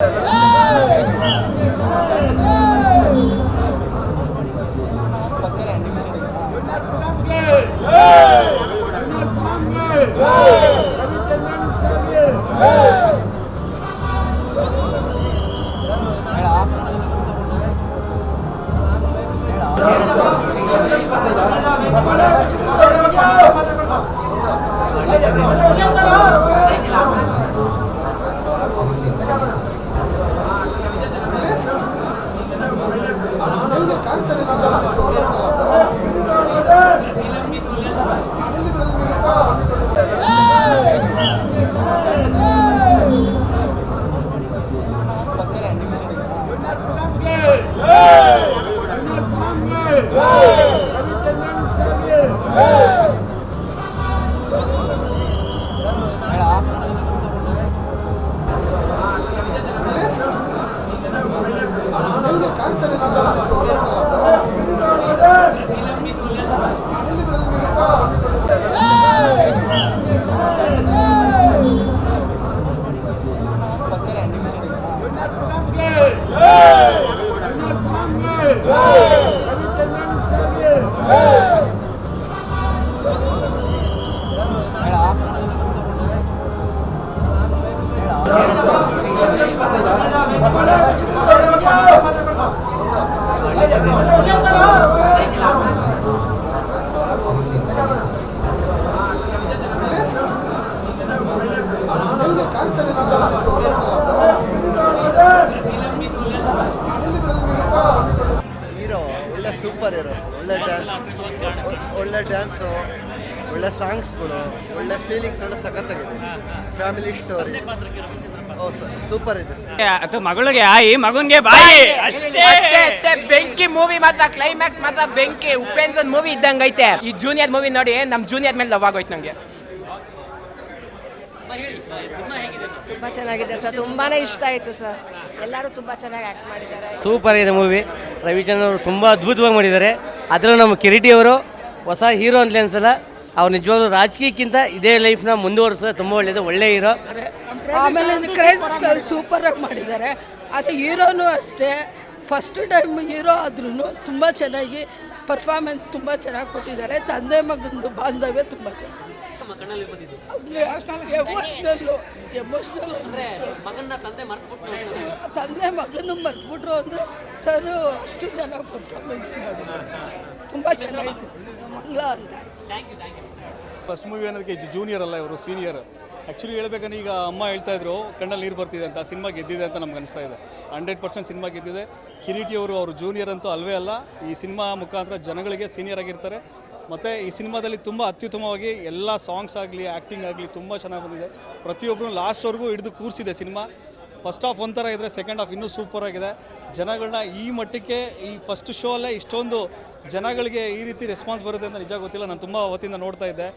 Yeah. Hero ಒಳ್ಳೆ super hero ಒಳ್ಳೆ dance ಒಳ್ಳೆ ಡ್ಯಾನ್ಸು ಒಳ್ಳೆ ಸಾಂಗ್ಸ್ಗಳು ಒಳ್ಳೆ ಫೀಲಿಂಗ್ಸ್ ಒಳ್ಳೆ ಸಖತ್ತಾಗಿದೆ. ಫ್ಯಾಮಿಲಿ ಸ್ಟೋರಿ ಓ ಸೂಪರ್ ಇದೆ. ಅದು ಮಗಳಿಗೆ ಆಯಿ ಮಗನ್ಗೆ ಬಾಯಿ. ಅಷ್ಟೇ. ಅಷ್ಟೇ ಅಷ್ಟೇ. ಬೆಂಕಿ ಮೂವಿ ಮಾತ್ರ ಕ್ಲೈಮ್ಯಾಕ್ಸ್ ಮಾತ್ರ ಬೆಂಕಿ. ಉಪೇಂದ್ರ ಮೂವಿ ಇದ್ದಂಗೆ ಐತೆ. ಈ ಜೂನಿಯರ್ ಮೂವಿ ನೋಡಿ ನಮ್ ಜೂನಿಯರ್ ಮೇಲೆ ಲವ್ ಆಗೋಯ್ತು ನಂಗೆ. ತುಂಬ ಚೆನ್ನಾಗಿದೆ ಸರ್. ತುಂಬಾನೇ ಇಷ್ಟ ಆಯಿತು ಸರ್. ಎಲ್ಲರೂ ತುಂಬ ಚೆನ್ನಾಗಿ ಆ್ಯಕ್ಟ್ ಮಾಡಿದ್ದಾರೆ. ಸೂಪರ್ ಇದೆ ಮೂವಿ ರವಿಚಂದ್ರನ್ ಅವರು ತುಂಬ ಅದ್ಭುತವಾಗಿ ಮಾಡಿದ್ದಾರೆ. ಅದರಲ್ಲೂ ನಮ್ಮ ಕಿರೀಟಿ ಅವರು ಹೊಸ ಹೀರೋ ಅಂತಲೇ ಅನ್ಸಲ್ಲ. ಅವ್ರು ನಿಜವಾಗ್ಲೂ ರಾಜಕೀಯಕ್ಕಿಂತ ಇದೇ ಲೈಫ್ನ ಮುಂದುವರ್ಸೋದು ತುಂಬ ಒಳ್ಳೆಯದು ಒಳ್ಳೆ ಹೀರೋ ಆಮೇಲೆ ಸೂಪರ್ ಆಗಿ ಮಾಡಿದ್ದಾರೆ. ಅದು ಹೀರೋನು ಅಷ್ಟೇ. ಫಸ್ಟ್ ಟೈಮ್ ಹೀರೋ ಆದ್ರೂ ತುಂಬ ಚೆನ್ನಾಗಿ ಪರ್ಫಾರ್ಮೆನ್ಸ್ ತುಂಬ ಚೆನ್ನಾಗಿ ಕೊಟ್ಟಿದ್ದಾರೆ. ತಂದೆ ಮಗನದು ಬಾಂಧವ್ಯ ತುಂಬ ಚೆನ್ನಾಗಿ ಎಮೋಷ್ನಲ್ಲು ಎಮೋಷ್ನಲ್ ತಂದೆ ಮಗನ ಮರ್ತ್ಬಿಟ್ರು ಅಂದರೆ ಸರ್ ಅಷ್ಟು ಚೆನ್ನಾಗಿ ಪರ್ಫಾರ್ಮೆನ್ಸ್ ತುಂಬಾ ತುಂಬ ಚೆನ್ನಾಗಿತ್ತು ಮಂಗಳ ಅಂತ. ಫಸ್ಟ್ ಮೂವಿ ಅನ್ನೋದಕ್ಕೆ ಜೂನಿಯರ್ ಅಲ್ಲ ಇವರು ಸೀನಿಯರ್ ಆ್ಯಕ್ಚುಲಿ ಹೇಳ್ಬೇಕಂದ್ರೆ ಈಗ ಅಮ್ಮ ಹೇಳ್ತಾ ಇದ್ರು, ಕಣ್ಣಲ್ಲಿ ನೀರು ಬರ್ತಿದೆ ಅಂತ, ಸಿನಿಮಾ ಗೆದ್ದಿದೆ ಅಂತ ನಮ್ಗೆ ಅನಿಸ್ತಾ ಇದೆ. ಹಂಡ್ರೆಡ್ ಪರ್ಸೆಂಟ್ ಸಿನಿಮಾ ಗೆದ್ದಿದೆ. ಕಿರೀಟಿಯವರು ಅವರು ಜೂನಿಯರ್ ಅಂತೂ ಅಲ್ವೇ ಅಲ್ಲ, ಈ ಸಿನಿಮಾ ಮುಖಾಂತರ ಜನಗಳಿಗೆ ಸೀನಿಯರ್ ಆಗಿರ್ತಾರೆ. ಮತ್ತು ಈ ಸಿನಿಮಾದಲ್ಲಿ ತುಂಬ ಅತ್ಯುತ್ತಮವಾಗಿ ಎಲ್ಲ ಸಾಂಗ್ಸ್ ಆಗಲಿ ಆ್ಯಕ್ಟಿಂಗ್ ಆಗಲಿ ತುಂಬ ಚೆನ್ನಾಗಿ ಬಂದಿದೆ. ಪ್ರತಿಯೊಬ್ಬರು ಲಾಸ್ಟ್ವರೆಗೂ ಹಿಡಿದು ಕೂರಿಸಿದೆ ಸಿನಿಮಾ. ಫಸ್ಟ್ ಹಾಫ್ ಒಂಥರ ಇದ್ದರೆ ಸೆಕೆಂಡ್ ಹಾಫ್ ಇನ್ನೂ ಸೂಪರ್ ಆಗಿದೆ. ಜನಗಳನ್ನ ಈ ಮಟ್ಟಕ್ಕೆ ಈ ಫಸ್ಟ್ ಶೋ ಅಲ್ಲೇ ಇಷ್ಟೊಂದು ಜನಗಳಿಗೆ ಈ ರೀತಿ ರೆಸ್ಪಾನ್ಸ್ ಬರುತ್ತೆ ಅಂತ ನಿಜ ಗೊತ್ತಿಲ್ಲ. ನಾನು ತುಂಬ ಹೊತ್ತಿಂದ ನೋಡ್ತಾ ಇದ್ದೆ.